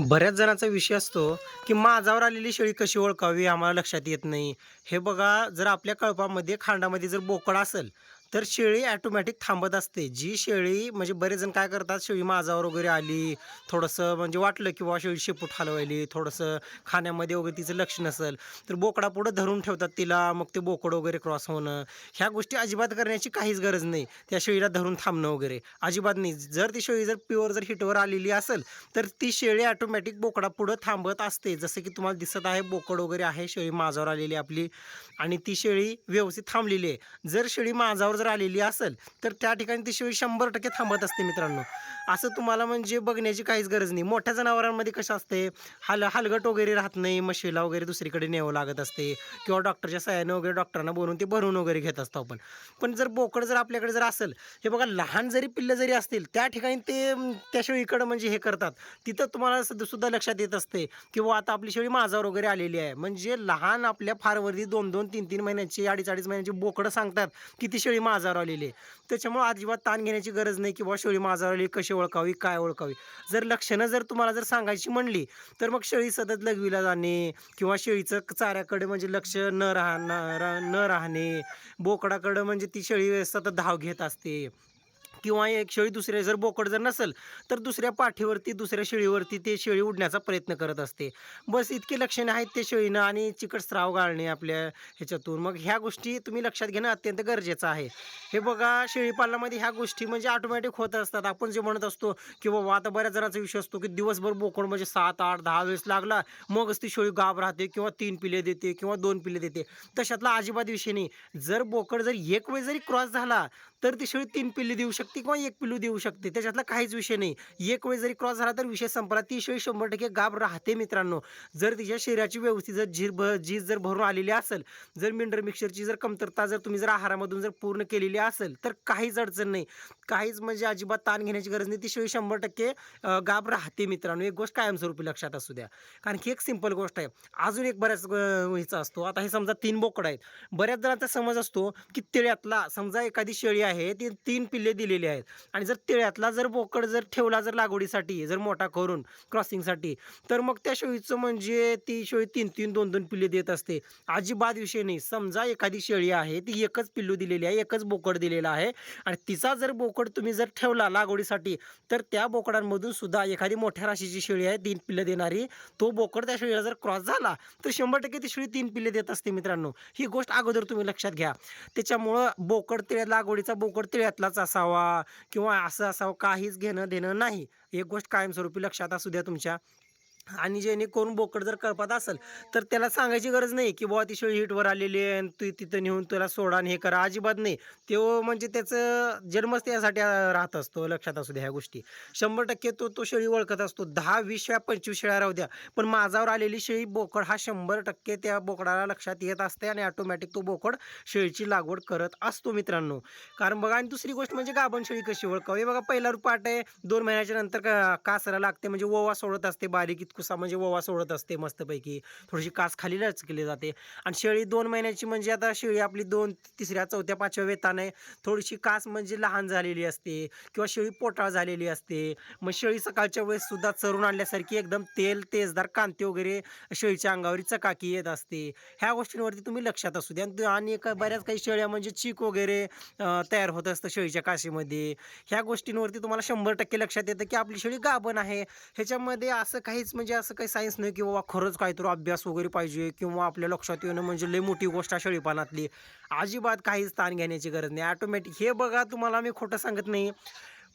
बऱ्याच जणांचा विषय असतो की माझावर आलेली शेळी कशी ओळखावी? आम्हाला लक्षात येत नाही. हे बघा जर आपल्या कळपामध्ये खांडामध्ये जर बोकड असेल तर शेळी ॲटोमॅटिक थांबत असते. जी शेळी म्हणजे बरेच जण काय करतात शेळी माझावर वगैरे आली थोडंसं म्हणजे वाटलं की बा शेळी शेपूट हलवायली थोडंसं खाण्यामध्ये वगैरे तिचं लक्ष नसेल तर बोकडा पुढं धरून ठेवतात तिला मग ते बोकड वगैरे क्रॉस होणं. ह्या गोष्टी अजिबात करण्याची काहीच गरज नाही त्या शेळीला धरून थांबणं वगैरे. अजिबात नाही. जर ती शेळी जर प्युअर जर हिटवर आलेली असेल तर ती शेळी ऑटोमॅटिक बोकडा पुढं थांबत असते. जसं की तुम्हाला दिसत आहे बोकड वगैरे आहे शेळी माझावर आलेली आपली. आणि ती शेळी व्यवस्थित थांबलेली आहे. जर शेळी माझावर जर आलेली असेल तर त्या ठिकाणी ती शेळी शंभर टक्के थांबत असते मित्रांनो. असं तुम्हाला म्हणजे बघण्याची काहीच गरज नाही. मोठ्या जनावरांमध्ये कसं असते हल हलगट वगैरे राहत नाही म्हशीला वगैरे दुसरीकडे न्यावं लागत असते किंवा डॉक्टरच्या सहाय्यानं वगैरे डॉक्टरांना बोलून ते भरून वगैरे घेत असतो आपण. पण जर बोकड जर आपल्याकडे जर असेल हे बघा लहान जरी पिल्लं जरी असतील त्या ठिकाणी ते त्या शेळीकडं म्हणजे हे करतात. तिथं तुम्हाला सुद्धा सुद्धा लक्षात येत असते किंवा आता आपली शेळी माझावर वगैरे आलेली आहे. म्हणजे लहान आपल्या फारवरती दोन दोन तीन तीन महिन्याची अडीच अडीच महिन्याची बोकडं सांगतात की ती शेळी माझावर आलेली आहे. त्याच्यामुळे अजिबात ताण घेण्याची गरज नाही की बाबा शेळी माझावर आली कशी ओळखावी काय ओळखावी? जर लक्षणं जर तुम्हाला जर सांगायची म्हणली तर मग शेळी सतत लघवीला जाणे किंवा शेळीचं चाऱ्याकडे म्हणजे लक्ष न राहणार न राहणे बोकडाकडं म्हणजे ती शेळी सतत धाव घेत असते. किंवा एक शेळी दुसऱ्या जर बोकड जर नसेल तर दुसऱ्या पाठीवरती दुसऱ्या शेळीवरती ते शेळी उडण्याचा प्रयत्न करत असते. बस इतके लक्षणे आहेत ते शेळीनं आणि चिकट स्राव गाळणे आपल्या ह्याच्यातून. मग ह्या गोष्टी तुम्ही लक्षात घेणं अत्यंत गरजेचं आहे. हे बघा शेळीपालनामध्ये ह्या गोष्टी म्हणजे ऑटोमॅटिक होत असतात. आपण जे म्हणत असतो की बाबा आता बऱ्याच जणांचा विषय असतो की दिवसभर बोकड म्हणजे सात आठ दहा वेळेस लागला मगच ती शेळी गाब राहते किंवा तीन पिले देते किंवा दोन पिले देते. तशातला अजिबात विषय नाही. जर बोकड जर एक वेळ जरी क्रॉस झाला तर ती शेळी तीन पिल्ली देऊ शकते किंवा एक पिल्लू देऊ शकते. त्याच्यातला काहीच विषय नाही. एक वेळ जरी क्रॉस झाला तर विषय संपला. ती शेळी शंभर टक्के गाब राहते मित्रांनो. जर तिच्या शरीराची व्यवस्थित जर झीर भ झीज जर भरून आलेली असेल जर मिनरल मिक्सरची जर कमतरता जर तुम्ही जर आहारामधून जर पूर्ण केलेली असेल तर काहीच अडचण नाही. काहीच म्हणजे अजिबात ताण घेण्याची गरज नाही. ती शेळी शंभर टक्के गाब राहते मित्रांनो. एक गोष्ट कायमस्वरूपी लक्षात असू द्या. कारण की एक सिंपल गोष्ट आहे. अजून एक बऱ्याच ह्याचा असतो. आता हे समजा तीन बोकड आहेत. बऱ्याच जणांचा समज असतो की तिळ्यातला समजा एखादी शेळी आहे ती तीन पिल्ले दिलेली आहेत. आणि जर तिळ्यातला जर बोकड जर ठेवला जर लागवडीसाठी जर मोठा करून क्रॉसिंगसाठी तर मग त्या शेळीचं म्हणजे ती शेळी तीन तीन दोन दोन पिल्ले देत असते. अजिबात विषय नाही. समजा एखादी शेळी आहे ती एकच पिल्लू दिलेली आहे एकच बोकड दिलेला आहे. आणि तिचा जर बोकड तुम्ही जर ठेवला लागवडीसाठी तर त्या बोकडांमधून सुद्धा एखादी मोठ्या राशीची शेळी आहे तीन पिल्लं देणारी. तो बोकड त्या शेळीला जर क्रॉस झाला तर शंभर टक्के ती शेळी तीन पिल्ले देत असते मित्रांनो. ही गोष्ट अगोदर तुम्ही लक्षात घ्या. त्याच्यामुळं बोकड तिळ्या लागवडीचा बोकड तिळ्यातलाच असावा किंवा असं असावं काहीच घेणं देणं नाही. एक गोष्ट कायमस्वरूपी लक्षात असू द्या तुमच्या. आणि जेणेकरून बोकड जर कळपात असेल तर त्याला सांगायची गरज नाही की बुवा ती शेळी हिटवर आलेली आहे आणि तू तिथं नेऊन तुला सोडा आणि हे करा. अजिबात नाही. तो म्हणजे त्याचं जन्मच त्यासाठी राहत असतो लक्षात असू द्या ह्या गोष्टी. शंभर टक्के तो तो शेळी ओळखत असतो. दहा वीस शेळ्या पंचवीस शेळ्या राहू द्या. पण माझावर आलेली शेळी बोकड हा शंभर टक्के त्या बोकडाला लक्षात येत असते आणि ऑटोमॅटिक तो बोकड शेळीची लागवड करत असतो मित्रांनो. कारण बघा आणि दुसरी गोष्ट म्हणजे गाभण शेळी कशी ओळखावी? बघा पहिला रुपाट आहे दोन महिन्याच्या नंतर का कासरा लागते म्हणजे ओवा सोडत असते बारीक कुसा म्हणजे ओवा सोडत असते मस्तपैकी. थोडीशी कास खाली केली जाते. आणि शेळी दोन महिन्याची म्हणजे आता शेळी आपली दोन तिसऱ्या चौथ्या पाचव्या वेताने थोडीशी कास म्हणजे लहान झालेली असते किंवा शेळी पोटाळ झालेली असते. मग शेळी सकाळच्या वेळेस सुद्धा चरून आणल्यासारखी एकदम तेल तेजदार कांती वगैरे शेळीच्या अंगावरी चकाकी येत असते. ह्या गोष्टींवरती तुम्ही लक्षात असू द्या. आणि एका बऱ्याच काही शेळ्या म्हणजे चीक वगैरे तयार होत असतं शेळीच्या काशीमध्ये. ह्या गोष्टींवरती तुम्हाला शंभर टक्के लक्षात येतं की आपली शेळी गाभण आहे. ह्याच्यामध्ये असं काहीच म्हणजे असं काही सायन्स नाही की बाबा खरंच काहीतरी अभ्यास वगैरे पाहिजे किंवा आपल्या लक्षात येणं म्हणजे लई मोठी गोष्ट आहे शेळीपानातली अजिबात काहीच ताण घेण्याची गरज नाही. ऑटोमॅटिक हे बघा तुम्हाला मी खोटं सांगत नाही.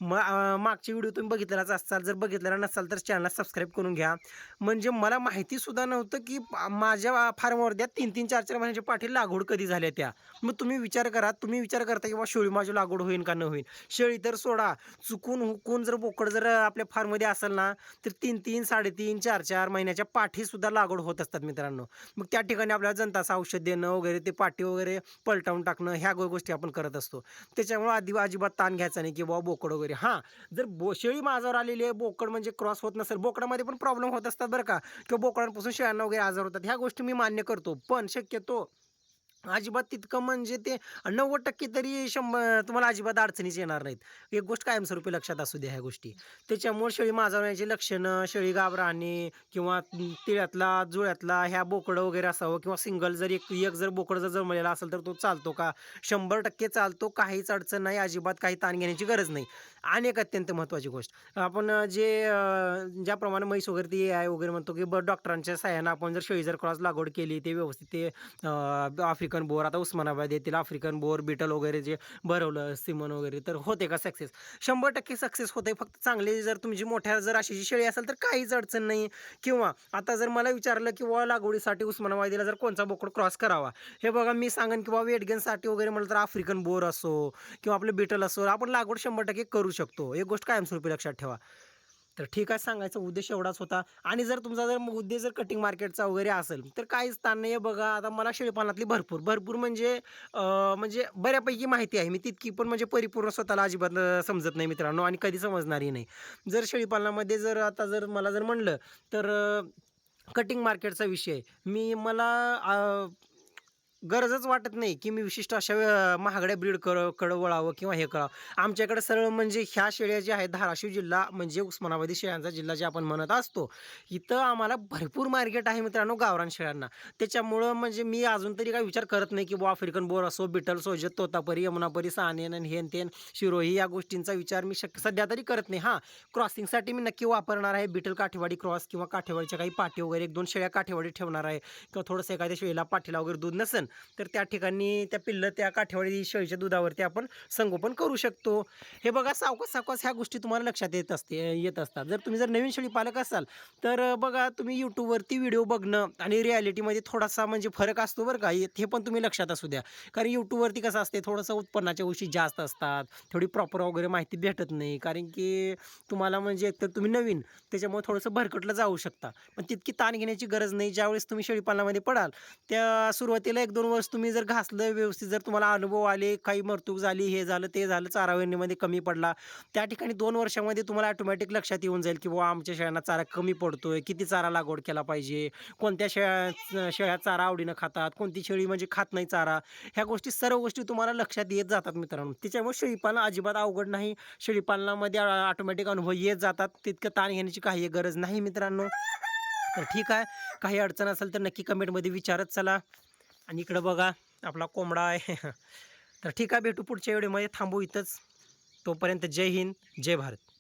म अं, व्हिडिओ तुम्ही बघितलेलाच असाल. जर बघितलेला नसाल तर चॅनलला सबस्क्राईब करून घ्या. म्हणजे मला माहितीसुद्धा नव्हतं की माझ्या फार्मवर द्या तीन तीन चार चार महिन्याच्या पाठी लागवड कधी झाल्या त्या. मग तुम्ही विचार करा. तुम्ही विचार करता की बा शेळी माझी लागवड होईल का न होईल शेळी तर सोडा. चुकून हुकून जर बोकड जर आपल्या फार्ममध्ये असेल ना तर तीन तीन साडेतीन चार चार महिन्याच्या पाठीसुद्धा लागवड होत असतात मित्रांनो. मग त्या ठिकाणी आपल्याला जनताचं औषध देणं वगैरे ते पाठी वगैरे पलटावून टाकणं ह्या गोष्टी आपण करत असतो. त्याच्यामुळे आधी अजिबात ताण घ्यायचा नाही की बाबा बोकड वगैरे हां जर बो शेळी माझावर आलेली आहे बोकड म्हणजे क्रॉस होत नसेल बोकडामध्ये पण प्रॉब्लेम होत असतात बरं का. किंवा बोकडांपासून शेळ्यांना वगैरे आजार होतात ह्या गोष्टी मी मान्य करतो. पण शक्यतो अजिबात तितकं म्हणजे ते नव्वद टक्के तरी शंभर तुम्हाला अजिबात अडचणीच येणार नाहीत. एक गोष्ट कायमस्वरूपी लक्षात असू द्या ह्या गोष्टी. त्याच्यामुळे शेळी माजवण्याची लक्षणं शेळी घाबराणे किंवा तिळ्यातला जुळ्यातला ह्या बोकडं वगैरे असावं किंवा सिंगल जर एक एक जर बोकडं जर जमलेला असेल तर तो चालतो का? शंभर टक्के चालतो काहीच अडचण नाही अजिबात काही ताण घेण्याची गरज नाही. आणि एक अत्यंत महत्त्वाची गोष्ट आपण जे ज्याप्रमाणे म्हैस वगैरे ते आय वगैरे म्हणतो की ब डॉक्टरांच्या सहाय्यानं आपण जर शेळी जर क्रॉस लागवड केली ते व्यवस्थित ते आफ्रिका आफ्रिकन बोर आता उस्मानाबाद येथील आफ्रिकन बोर बिटल वगैरे जे भरवलं सिमन वगैरे तर होते का सक्सेस शंभर टक्के सक्सेस होते फक्त चांगले जर तुमची मोठ्या जर अशी शेळी असेल तर काहीच अडचण नाही. किंवा आता जर मला विचारलं की बुवा लागवडीसाठी उस्मानाबादीला जर कोणचा बोकड क्रॉस करावा? हे बघा मी सांगेन की बाबा वेटगेनसाठी वगैरे म्हटलं तर आफ्रिकन बोर असो किंवा आपलं बिटल असो आपण लागवड शंभर टक्के करू शकतो. एक गोष्ट कायमस्वरूपी लक्षात ठेवा. तर ठीक आहे सांगायचा उद्देश एवढाच होता. आणि जर तुमचा जर उद्देश जर कटिंग मार्केटचा वगैरे असेल तर काहीच ताण नाही आहे बघा आता मला शेळीपालनातली भरपूर. भरपूर म्हणजे म्हणजे बऱ्यापैकी माहिती आहे. मी तितकी पण म्हणजे परिपूर्ण स्वतःला अजिबात समजत नाही मित्रांनो आणि कधी समजणारही नाही. जर शेळीपालनामध्ये जर आता जर मला जर म्हणलं तर कटिंग मार्केटचा विषय. मी मला गरजच वाटत नाही की मी विशिष्ट अशा महागड्या ब्रीड कर कडं वळावं किंवा हे करावं. आमच्याकडे सरळ म्हणजे ह्या शेळ्या ज्या आहेत धाराशिव जिल्हा म्हणजे उस्मानाबादी शेळ्यांचा जिल्हा जे आपण म्हणत असतो इथं आम्हाला भरपूर मार्केट आहे मित्रांनो गावरान शेळ्यांना. त्याच्यामुळं म्हणजे मी अजून तरी काही विचार करत नाही की बुवा आफ्रिकन बोर असो बिटल सोजत तोतापरी यमुनापरी सानेन आणि हेन तेन शिरोही या गोष्टींचा विचार मी शक सध्या तरी करत नाही. हां क्रॉसिंगसाठी मी नक्की वापरणार आहे बिटल काठेवाडी क्रॉस किंवा काठेवाडीच्या काही पाठी वगैरे एक दोन शेळ्या काठेवाडी ठेवणार आहे. किंवा थोडंसं एखाद्या शेळीला पाठीला वगैरे दूध नसेल तर त्या ठिकाणी त्या पिल्लं त्या काठेवाडी शेळीच्या दुधावरती आपण संगोपन करू शकतो. हे बघा सावकास सावकास ह्या गोष्टी तुम्हाला लक्षात येत असते येत असतात. जर तुम्ही जर नवीन शेळी पालक असाल तर बघा तुम्ही यूट्यूबवरती व्हिडिओ बघणं आणि रिॲलिटीमध्ये थोडासा म्हणजे फरक असतो बरं का. हे हे पण तुम्ही लक्षात असू द्या. कारण यूट्यूबवरती कसं असते थोडंसं उत्पन्नाच्या गोष्टी जास्त असतात थोडी प्रॉपर वगैरे माहिती भेटत नाही. कारण की तुम्हाला म्हणजे एकतर तुम्ही नवीन त्याच्यामुळे थोडंसं भरकटलं जाऊ शकता. पण तितकी ताण घेण्याची गरज नाही. ज्यावेळेस तुम्ही शेळीपालनामध्ये पडाल त्या सुरुवातीला एक दोन वर्ष तुम्ही जर घासलं व्यवस्थित जर तुम्हाला अनुभव आले काही मरतूक झाली हे झालं ते झालं चारा वेरणीमध्ये कमी पडला त्या ठिकाणी दोन वर्षामध्ये तुम्हाला ऑटोमॅटिक लक्षात येऊन जाईल की बाबा आमच्या शेळ्यांना चारा कमी पडतोय किती चारा लागवड केला पाहिजे कोणत्या शेळ्या शेळ्या चारा आवडीनं खातात कोणती शेळी म्हणजे खात नाही चारा. ह्या गोष्टी सर्व गोष्टी तुम्हाला लक्षात येत जातात मित्रांनो. त्याच्यामुळे शेळीपालन अजिबात अवघड नाही. शेळीपालनामध्ये ऑटोमॅटिक अनुभव येत जातात. तितकं ताण घेण्याची काही गरज नाही मित्रांनो. तर ठीक आहे. काही अडचण असेल तर नक्की कमेंटमध्ये विचारत चला. आणि इकडं बघा आपला कोंबडा आहे. तर ठीक आहे भेटू पुढच्या व्हिडिओमध्ये थांबू इथंच. तोपर्यंत जय हिंद जय भारत.